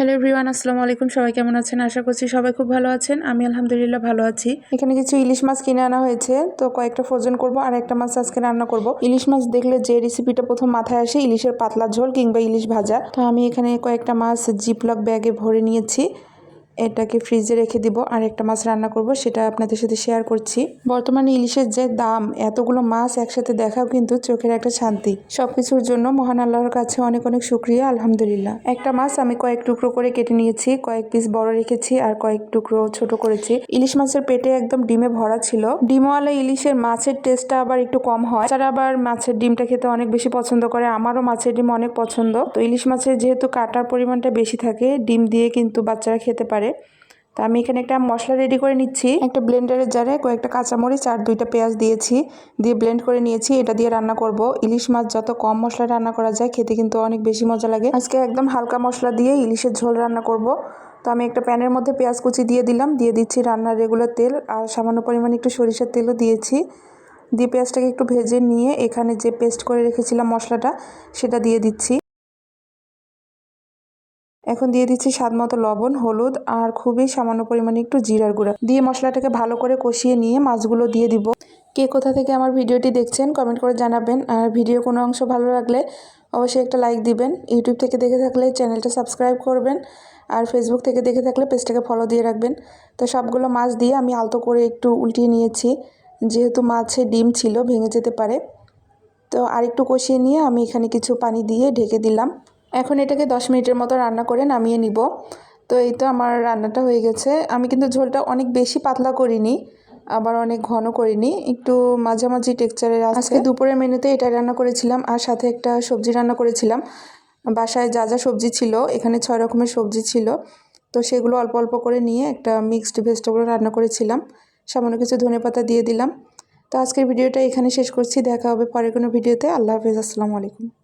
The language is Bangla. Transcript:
হ্যালো এভরিওয়ান আসসালামু আলাইকুম। সবাই কেমন আছেন? আশা করছি সবাই খুব ভালো আছেন। আমি আলহামদুলিল্লাহ ভালো আছি। এখানে কিছু ইলিশ মাছ কিনে আনা হয়েছে। তো কয়েকটা ফ্রোজেন করব, আর একটা মাছ আজকে রান্না করব। ইলিশ মাছ দেখলে যে রেসিপিটা প্রথম মাথায় আসে, ইলিশের পাতলা ঝোল কিংবা ইলিশ ভাজা। তো আমি এখানে কয়েকটা মাছ জিপলক ব্যাগে ভরে নিয়েছি। এটাকে ফ্রিজে রেখে দিব। আর একটা মাছ রান্না করব, সেটা আপনাদের সাথে শেয়ার করছি। বর্তমানে ইলিশের যে দাম, এতগুলো মাছ একসাথে দেখাও কিন্তু চোখের একটা শান্তি। সবকিছুর জন্য মহান আল্লাহর কাছে অনেক অনেক শুক্রিয়া, আলহামদুলিল্লাহ। একটা মাছ আমি কয়েক টুকরো করে কেটে নিয়েছি, কয়েক পিস বড় রেখেছি আর কয়েক টুকরো ছোট করেছি। ইলিশ মাছের পেটে একদম ডিমে ভরা ছিল। ডিমওয়ালা ইলিশের মাছের টেস্টটা আবার একটু কম হয়। তারা আবার মাছের ডিমটা খেতে অনেক বেশি পছন্দ করে। আমারও মাছের ডিম অনেক পছন্দ। তো ইলিশ মাছের যেহেতু কাটার পরিমাণটা বেশি থাকে, ডিম দিয়ে কিন্তু বাচ্চারা খেতে তো আমি এখানে একটা মশলা রেডি করে নিচ্ছি। একটা ব্লেন্ডারের জারে কয়েকটা কাঁচামরিচ আর দুইটা পেঁয়াজ দিয়েছি। দিয়ে ব্লেন্ড করে নিয়েছি, এটা দিয়ে রান্না করব। ইলিশ মাছ যত কম মশলা রান্না করা যায়, খেতে কিন্তু অনেক বেশি মজা লাগে। আজকে একদম হালকা মশলা দিয়ে ইলিশের ঝোল রান্না করব। তো আমি একটা প্যানের মধ্যে পেঁয়াজ কুচি দিয়ে দিলাম। দিয়ে দিচ্ছি রান্নার রেগুলার তেল আর সামান্য পরিমাণে একটু সরিষার তেলও দিয়েছি। দিয়ে পেঁয়াজটাকে একটু ভেজে নিয়ে এখানে যে পেস্ট করে রেখেছিলাম মশলাটা, সেটা দিয়ে দিচ্ছি। এখন দিয়ে দিচ্ছি স্বাদ মতো লবণ, হলুদ আর খুবই সামান্য পরিমাণে একটু জিরার গুঁড়া। দিয়ে মশলাটাকে ভালো করে কষিয়ে নিয়ে মাছগুলো দিয়ে দিব। কে কোথা থেকে আমার ভিডিওটি দেখছেন কমেন্ট করে জানাবেন। আর ভিডিও কোনো অংশ ভালো লাগলে অবশ্যই একটা লাইক দিবেন। ইউটিউব থেকে দেখে থাকলে চ্যানেলটা সাবস্ক্রাইব করবেন। আর ফেসবুক থেকে দেখে থাকলে পেজটাকে ফলো দিয়ে রাখবেন। তো সবগুলো মাছ দিয়ে আমি আলতো করে একটু উল্টিয়ে নিয়েছি। যেহেতু মাছে ডিম ছিল, ভেঙে যেতে পারে। তো আরেকটু কষিয়ে নিয়ে আমি এখানে কিছু পানি দিয়ে ঢেকে দিলাম। এখন এটাকে দশ মিনিটের মতো রান্না করে নামিয়ে নিব। তো এই তো আমার রান্নাটা হয়ে গেছে। আমি কিন্তু ঝোলটা অনেক বেশি পাতলা করিনি, আবার অনেক ঘন করিনি। একটু মাঝামাঝি টেক্সচারের আজকে দুপুরের মেনুতে এটা রান্না করেছিলাম আর সাথে একটা সবজি রান্না করেছিলাম। বাসায় যা যা সবজি ছিল, এখানে ছয় রকমের সবজি ছিল। তো সেগুলো অল্প অল্প করে নিয়ে একটা মিক্সড ভেজিটেবল রান্না করেছিলাম। সামান্য কিছু ধনে পাতা দিয়ে দিলাম। তো আজকের ভিডিওটা এখানে শেষ করছি। দেখা হবে পরের কোনো ভিডিওতে। আল্লাহ হাফিজ। আসসালামু আলাইকুম।